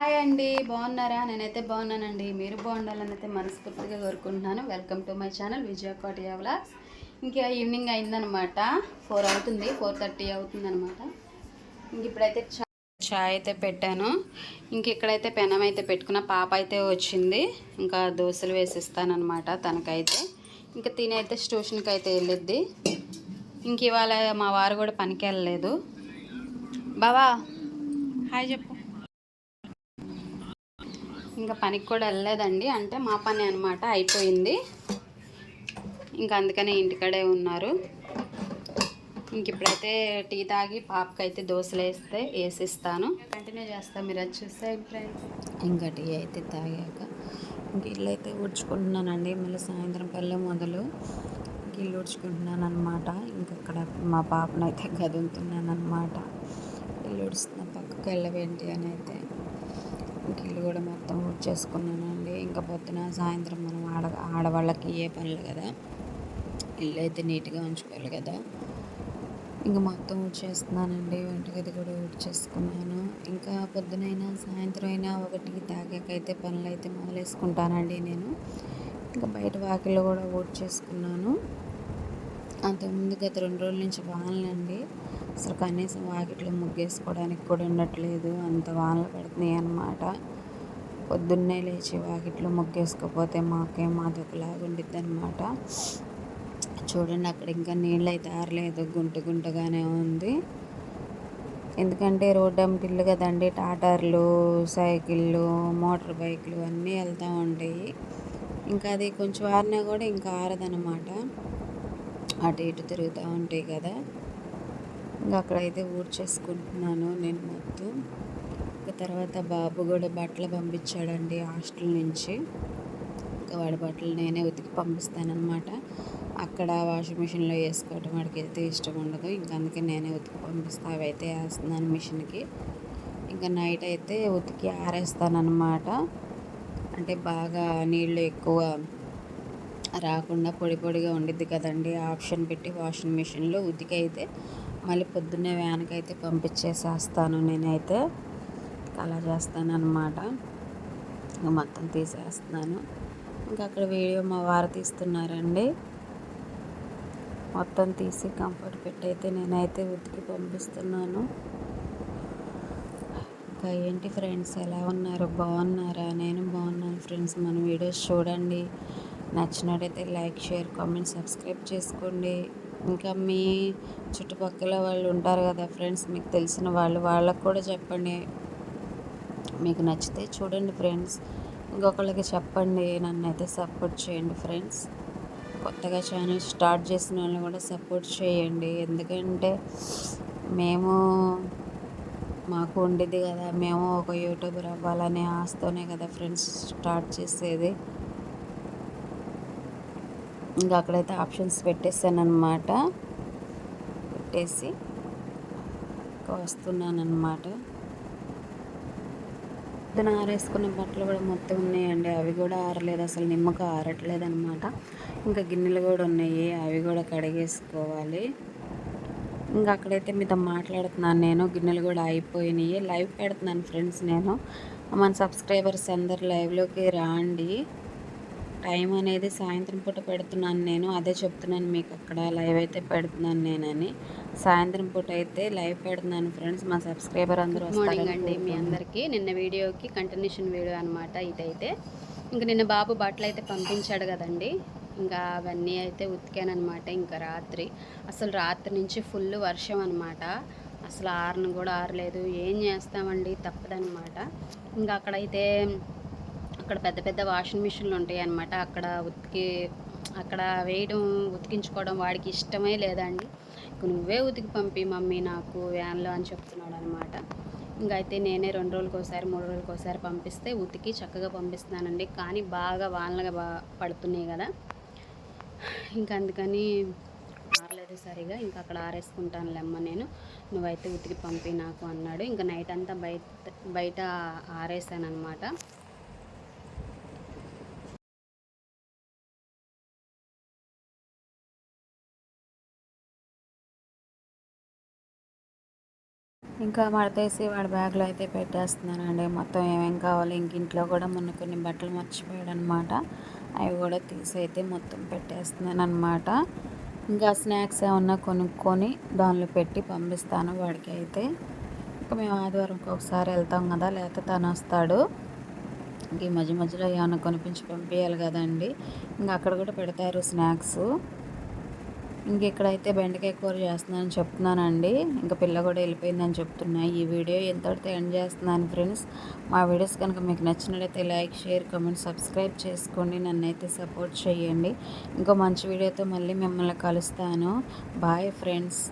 Hi అండి బాగున్నారా? నేనైతే బాగున్నానండి. మీరు బాగుండాలని అయితే మనస్ఫూర్తిగా కోరుకుంటున్నాను. Welcome to my channel Vijaya Kotia vlogs ఇంకా ఈవినింగ్ అయిందనమాట ఫోర్ అవుతుంది ఫోర్ థర్టీ అవుతుంది అనమాట ఇంక ఇప్పుడైతే చా చాయ్ అయితే పెట్టాను. ఇంక ఇక్కడైతే పెనం అయితే పెట్టుకున్న పాప అయితే వచ్చింది. ఇంకా దోశలు వేసిస్తానమాట తనకైతే. ఇంకా తినైతే ట్యూషన్కి అయితే వెళ్ళిద్ది. ఇంక ఇవాళ మా వారు కూడా పనికి వెళ్ళలేదు. బావా హాయ్ చెప్పు. ఇంకా పనికి కూడా వెళ్ళలేదండి. అంటే మా పని అనమాట అయిపోయింది. ఇంకా అందుకనే ఇంటికాడే ఉన్నారు. ఇంక ఇప్పుడైతే టీ తాగి పాపకి అయితే దోశలు వేస్తే వేసిస్తాను. కంటిన్యూ చేస్తాను మీరు అది చూస్తే ఫ్రెండ్స్ ఇంకా టీ అయితే తాగాక ఇంక ఇల్లు అయితే ఊడ్చుకుంటున్నానండి. మళ్ళీ సాయంత్రం పల్లె మొదలు ఇంక ఇల్లు ఊడ్చుకుంటున్నాను అనమాట ఇంక అక్కడ మా పాపను అయితే గదులుతున్నాను అనమాట ఇల్లు ఊడుస్తున్న పక్కకి వెళ్ళవేంటి అని అయితే. ఇల్లు కూడా మొత్తం చేసుకున్నానండి ఇంకా పొద్దున సాయంత్రం మనం ఆడ ఆడవాళ్ళకి ఏ పనులు కదా ఇల్లు అయితే నీట్గా ఉంచుకోవాలి కదా. ఇంకా మొత్తం చేస్తున్నానండి వంటగది కూడా చేసుకున్నాను ఇంకా పొద్దునైనా సాయంత్రం అయినా ఒకటికి తాగాకైతే పనులు అయితే మొదలేసుకుంటానండి నేను. ఇంకా బయట వాకిల్లో కూడా ఓట్ చేసుకున్నాను అంతకుముందు గత రెండు రోజుల నుంచి వానలండి. అసలు కనీసం వాకిట్లో ముగ్గేసుకోవడానికి కూడా ఉండట్లేదు. అంత వానలు పడుతున్నాయి అన్నమాట. పొద్దున్నే లేచి వాకిట్లో ముగ్గేసుకోకపోతే మాకేం అదొకలాగా ఉండిద్ది అనమాట చూడండి అక్కడ ఇంకా నీళ్ళు అయితే ఆరలేదు. గుంట గుంటగానే ఉంది. ఎందుకంటే రోడ్డు అమ్మటిల్లు కదండి. టాటార్లు సైకిళ్ళు మోటార్ బైక్లు అన్నీ వెళ్తూ ఉంటాయి ఇంకా అది కొంచెం ఆరినా కూడా ఇంకా ఆరదనమాట అటు ఇటు తిరుగుతూ ఉంటాయి కదా. ఇంకా అక్కడైతే ఊడ్చేసుకుంటున్నాను. నేను మొత్తం ఇంకా తర్వాత బాబు కూడా బట్టలు పంపించాడండి హాస్టల్ నుంచి. ఇంకా వాడి బట్టలు నేనే ఉతికి పంపిస్తానమాట అక్కడ వాషింగ్ మిషన్లో వేసుకోవటం వాడికి అయితే ఇష్టం ఉండదు. ఇంకా అందుకే నేనే ఉతికి పంపిస్తా అవి అయితే వేస్తున్నాను మిషన్కి. ఇంకా నైట్ అయితే ఉతికి ఆరేస్తానమాట అంటే బాగా నీళ్ళు ఎక్కువ రాకుండా పొడి పొడిగా ఉండిద్ది కదండి. ఆప్షన్ పెట్టి వాషింగ్ మిషన్లో ఉతికి అయితే మళ్ళీ పొద్దున్నే వ్యాన్కి అయితే పంపించేసేస్తాను నేనైతే. అలా చేస్తాను అనమాట ఇంకా మొత్తం తీసేస్తున్నాను. ఇంకా అక్కడ వీడియో మా వారు తీస్తున్నారండి. మొత్తం తీసి కంఫర్ట్ పెట్టయితే నేనైతే ఉతికి పంపిస్తున్నాను. ఇంకా ఏంటి ఫ్రెండ్స్ ఎలా ఉన్నారు? బాగున్నారా? నేను బాగున్నాను ఫ్రెండ్స్. మన వీడియోస్ చూడండి. నచ్చినట్టయితే లైక్ షేర్ కామెంట్ సబ్స్క్రైబ్ చేసుకోండి. ఇంకా మీ చుట్టుపక్కల వాళ్ళు ఉంటారు కదా ఫ్రెండ్స్ మీకు తెలిసిన వాళ్ళు వాళ్ళకు కూడా చెప్పండి. మీకు నచ్చితే చూడండి ఫ్రెండ్స్. ఇంకొకళ్ళకి చెప్పండి నన్ను అయితే సపోర్ట్ చేయండి ఫ్రెండ్స్. కొత్తగా ఛానల్ స్టార్ట్ చేసిన వాళ్ళని కూడా సపోర్ట్ చేయండి. ఎందుకంటే మేము మాకు ఉండేది కదా మేము ఒక యూట్యూబర్ అవ్వాలనే ఆశతోనే కదా ఫ్రెండ్స్ స్టార్ట్ చేసేది. ఇంకా అక్కడైతే ఆప్షన్స్ పెట్టేసాను అనమాట పెట్టేసి వస్తున్నాను అనమాట పొద్దున ఆరేసుకున్న బట్టలు కూడా మొత్తం ఉన్నాయండి. అవి కూడా ఆరలేదు. అసలు నిమ్మక ఆరట్లేదు అనమాట ఇంకా గిన్నెలు కూడా ఉన్నాయి. అవి కూడా కడిగేసుకోవాలి. ఇంకా అక్కడైతే మీతో మాట్లాడుతున్నాను నేను. గిన్నెలు కూడా అయిపోయినాయి. లైవ్ పెడుతున్నాను ఫ్రెండ్స్ నేను. మన సబ్స్క్రైబర్స్ అందరు లైవ్లోకి రాండి. టైం అనేది సాయంత్రం పూట పెడుతున్నాను నేను. అదే చెప్తున్నాను మీకు అక్కడ లైవ్ అయితే పెడుతున్నాను నేనని. సాయంత్రం పూట అయితే లైవ్ పెడుతున్నాను ఫ్రెండ్స్. మా సబ్స్క్రైబర్ అందరూ మార్నింగ్ అండి మీ అందరికీ. నిన్న వీడియోకి కంటిన్యూషన్ వీడియో అనమాట ఇదైతే. ఇంకా నిన్న బాబు బట్టలు అయితే పంపించాడు కదండి. ఇంకా అవన్నీ అయితే ఉతికానమాట ఇంకా రాత్రి. అసలు రాత్రి నుంచి ఫుల్ వర్షం అనమాట అసలు ఆరును కూడా ఆరలేదు. ఏం చేస్తామండి? తప్పదనమాట ఇంకా అక్కడైతే అక్కడ పెద్ద పెద్ద వాషింగ్ మిషన్లు ఉంటాయి అనమాట అక్కడ ఉతికి అక్కడ వేయడం ఉతికించుకోవడం వాడికి ఇష్టమే లేదండి. నువ్వే ఉతికి పంపి మమ్మీ నాకు వ్యాన్లో అని చెప్తున్నాడు అనమాట ఇంకా అయితే నేనే రెండు రోజులకి ఒకసారి మూడు రోజులకి ఒకసారి పంపిస్తే ఉతికి చక్కగా పంపిస్తున్నానండి. కానీ బాగా వానలుగా బా పడుతున్నాయి కదా. ఇంకా అందుకని ఆరలేదు సరిగా. ఇంకా అక్కడ ఆరేసుకుంటాను లెమ్మ నేను. నువ్వైతే ఉతికి పంపి నాకు అన్నాడు. ఇంకా నైట్ అంతా బయట బయట ఆరేసాను అనమాట ఇంకా మడతేసి వాడి బ్యాగ్లో అయితే పెట్టేస్తున్నానండి. మొత్తం ఏమేం కావాలి ఇంక ఇంట్లో కూడా మొన్న కొన్ని బట్టలు మర్చిపోయాడు అనమాట అవి కూడా తీసి అయితే మొత్తం పెట్టేస్తున్నాను అనమాట ఇంకా స్నాక్స్ ఏమన్నా కొనుక్కొని దానిలో పెట్టి పంపిస్తాను వాడికి అయితే. ఇంకా మేము ఆదివారం ఒకసారి వెళ్తాం కదా లేకపోతే తను వస్తాడు. ఇంక ఈ మధ్య మధ్యలో ఏమైనా కొనిపించి పంపించాలి కదండి. ఇంకా అక్కడ కూడా పెడతారు స్నాక్స్. ఇంక ఇక్కడైతే బెండకాయ కూర చేస్తున్నానని చెప్తున్నానండి. ఇంకా పిల్ల కూడా వెళ్ళిపోయిందని చెప్తున్నా. ఈ వీడియో ఎంతటితో ఎండ్ చేస్తున్నాను ఫ్రెండ్స్. మా వీడియోస్ కనుక మీకు నచ్చినట్లయితే లైక్ షేర్ కమెంట్ సబ్స్క్రైబ్ చేసుకోండి. నన్ను అయితే సపోర్ట్ చేయండి. ఇంకో మంచి వీడియోతో మళ్ళీ మిమ్మల్ని కలుస్తాను. Bye friends.